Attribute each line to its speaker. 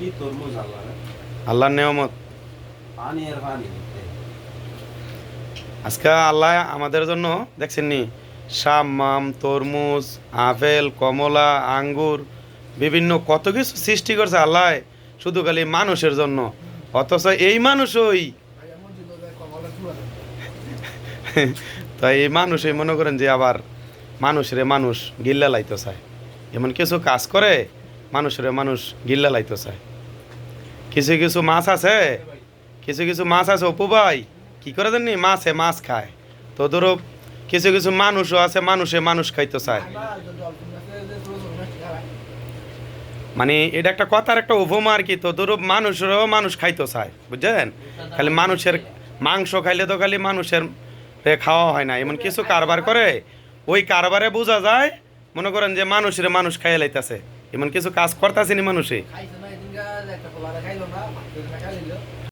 Speaker 1: কি তরমুজ আল্লাহ
Speaker 2: আল্লাহর নেয়ামত।
Speaker 1: পানি আর পানি
Speaker 2: আজকে আল্লাহ আমাদের জন্য দেখছেন নি? শাম মাম তরমুজ আপেল কমলা আঙ্গুর বিভিন্ন কত কিছু সৃষ্টি করছে আল্লাহ শুধু খালি মানুষের জন্য। অথচ এই মানুষই তাই এই মানুষই মনে করেন যে আবার মানুষরে মানুষ গিল্লা লাইতে চায় এমন কিছু কাজ করে মানুষরে মানুষ গিল্লা লাইতে চায়। কিছু কিছু মাছ আছে, কিছু কিছু মাছ আছে অপু ভাই, কি করে জানি মাছে মাছ খায়। তো ধরো, কিছু কিছু মানুষও আছে মানুষে মানুষ খাইতে চায়। মানে এটা একটা কথার একটা উপমা আর কি, তো ধরো মানুষেরও মানুষ খাইতে চায়, বুঝছেন? খালি মানুষের মাংস খাইলে তো খালি মানুষের খাওয়া হয় না, এমন কিছু কারবার করে, ওই কারবারে বোঝা যায়, মনে করেন যে মানুষের মানুষ খাইয়ে লাইতেছে। এমন কিছু কাজ করতেছেনি মানুষে।